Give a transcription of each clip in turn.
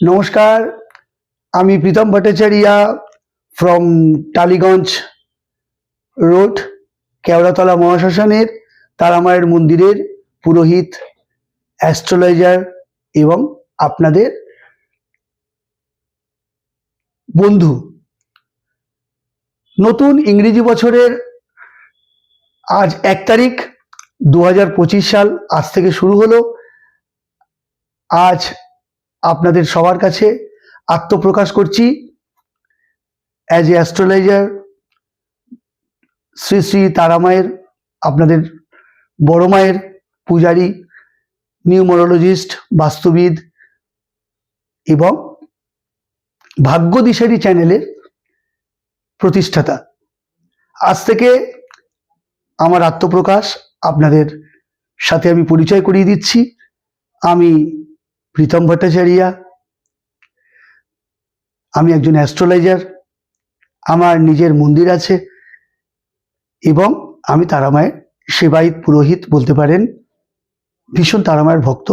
নমস্কার, আমি Pritam Bhattacharya from Tollygunge road Keoratala মহাশ্মশানের, তারামায়ের মন্দিরের পুরোহিত অ্যাস্ট্রোলজার এবং আপনাদের বন্ধু। নতুন ইংরেজি বছরের আজ এক তারিখ দু হাজার পঁচিশ সাল, আজ থেকে শুরু হলো। আজ আপনাদের সবার কাছে আত্মপ্রকাশ করছি। As a astrologer Shri Shri তারামায়ের আপনাদের বড় মায়ের পূজারী, নিউমোরোলজিস্ট, বাস্তুবিদ এবং ভাগ্য দিশারি চ্যানেলের প্রতিষ্ঠাতা। আজ থেকে আমার আত্মপ্রকাশ আপনাদের সাথে আমি পরিচয় করিয়ে দিচ্ছি। আমি প্রীতম ভট্টাচার্যা, আমি একজন অ্যাস্ট্রোলজার, আমার নিজের মন্দির আছে এবং আমি তারামায়ের সেবায়িত পুরোহিত বলতে পারেন, ভীষণ তারামায়ের ভক্ত।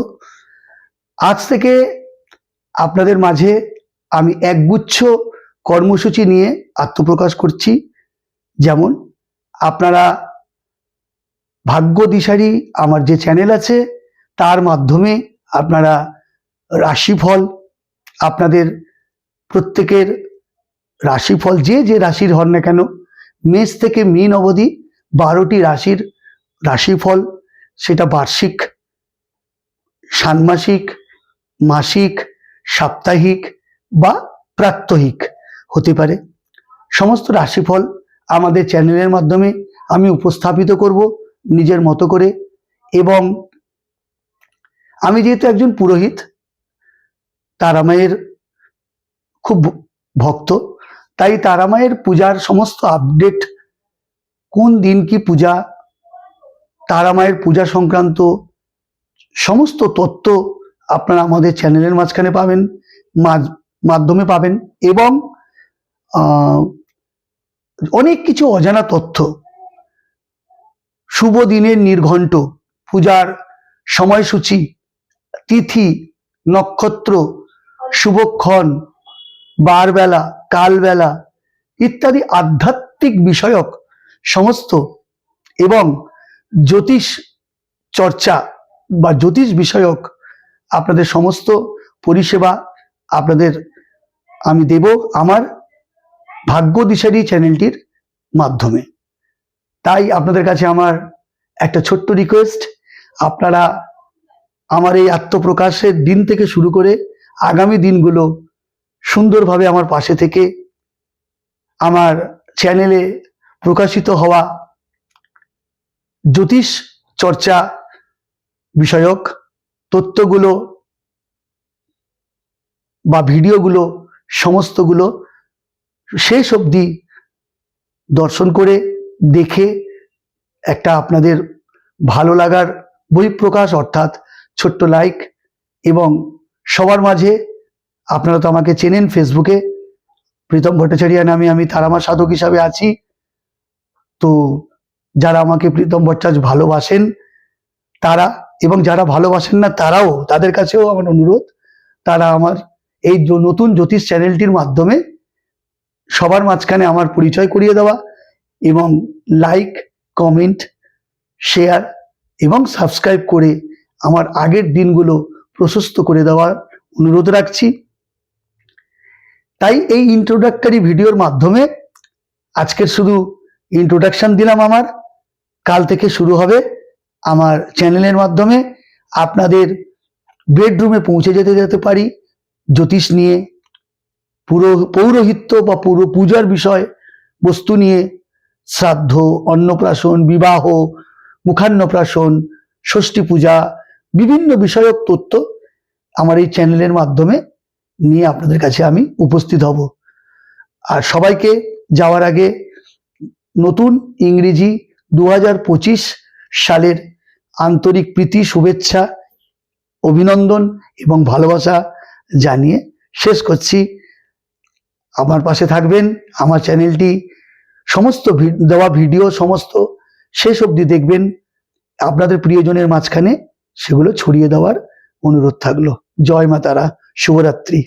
আজ থেকে আপনাদের মাঝে আমি একগুচ্ছ কর্মসূচি নিয়ে আত্মপ্রকাশ করছি। যেমন, আপনারা ভাগ্য দিশারি আমার যে চ্যানেল আছে, তার মাধ্যমে আপনারা রাশিফল আপনাদের প্রত্যেকের রাশিফল, যে যে রাশির হন না কেন, মেষ থেকে মীন অবধি বারোটি রাশির রাশিফল, সেটা বার্ষিক, ষান্মাসিক, মাসিক, সাপ্তাহিক বা প্রাত্যহিক হতে পারে। সমস্ত রাশিফল আমাদের চ্যানেলের মাধ্যমে আমি উপস্থাপিত করব নিজের মতো করে এবং আমি যেহেতু একজন পুরোহিত তারামায়ের খুব ভক্ত। তাই তারামায়ের পূজার সমস্ত আপডেট কোন দিন কি পূজা, তারামায়ের পূজা সংক্রান্ত সমস্ত তথ্য আপনারা আমাদের চ্যানেলের মাঝখানে পাবেন মাধ্যমে পাবেন এবং অনেক কিছু অজানা তথ্য। শুভ দিনের নির্ঘণ্ট, পূজার সময়সূচি, তিথি, নক্ষত্র শুভক্ষণ, বারবেলা, কালবেলা ইত্যাদি আধ্যাত্মিক বিষয়ক সমস্ত এবং জ্যোতিষ চর্চা বা জ্যোতিষ বিষয়ক আপনাদের সমস্ত পরিষেবা আপনাদের আমি দেব আমার ভাগ্য দিশারি চ্যানেলটির মাধ্যমে। তাই আপনাদের কাছে আমার একটা ছোট্ট রিকোয়েস্ট আপনারা আমার এই আত্মপ্রকাশের দিন থেকে শুরু করে আগামী দিনগুলো সুন্দরভাবে আমার পাশে থেকে আমার চ্যানেলে প্রকাশিত হওয়া জ্যোতিষ চর্চা বিষয়ক তথ্যগুলো বা ভিডিওগুলো, সমস্তগুলো শেষ অবধি দর্শন করে দেখে একটা আপনাদের ভালো লাগার বহিঃপ্রকাশ অর্থাৎ ছোট্ট লাইক এবং সবার মাঝে। আপনারা তো আমাকে চেনেন ফেসবুকে প্রীতম ভট্টাচার্য নামে আমি তারামা সাধক হিসাবে আছি। তো যারা আমাকে প্রীতম ভট্টাচার্য ভালোবাসেন, তারা এবং যারা ভালোবাসেন না, তারাও তাদের কাছেও আমার অনুরোধ, তারা আমার এই নতুন জ্যোতিষ চ্যানেলটির মাধ্যমে সবার মাঝখানে আমার পরিচয় করিয়ে দেওয়া এবং লাইক কমেন্ট শেয়ার এবং সাবস্ক্রাইব করে আমার আগের দিনগুলো প্রশস্ত করে দেওয়ার অনুরোধ রাখছি। তাই এই ইন্ট্রোডাক্টরি ভিডিওর মাধ্যমে আজকের শুধু ইন্ট্রোডাকশন দিলাম আমার। কাল থেকে শুরু হবে আমার চ্যানেলের মাধ্যমে। আপনাদের বেডরুমে পৌঁছে যেতে যেতে পারি, জ্যোতিষ নিয়ে, পুরো পৌরোহিত্য বা পুরো পূজার বিষয়, বস্তু নিয়ে, শ্রাদ্ধ, অন্নপ্রাশন, বিবাহ, মুখান্নপ্রাশন, ষষ্ঠী পূজা, বিভিন্ন বিষয়ক তথ্য আমার এই চ্যানেলের মাধ্যমে নিয়ে আপনাদের কাছে আমি উপস্থিত হব। আর সবাইকে যাওয়ার আগে নতুন ইংরেজি দু হাজার পঁচিশ সালের আন্তরিক প্রীতি, শুভেচ্ছা, অভিনন্দন এবং ভালোবাসা জানিয়ে শেষ করছি। আমার পাশে থাকবেন, আমার চ্যানেলটি সমস্ত দেওয়া ভিডিও সমস্ত শেষ অবধি দেখবেন। আপনাদের প্রিয়জনের মাঝখানে সেগুলো ছড়িয়ে দেওয়ার অনুরোধ থাকল। জয় মা তারা শুভরাত্রি।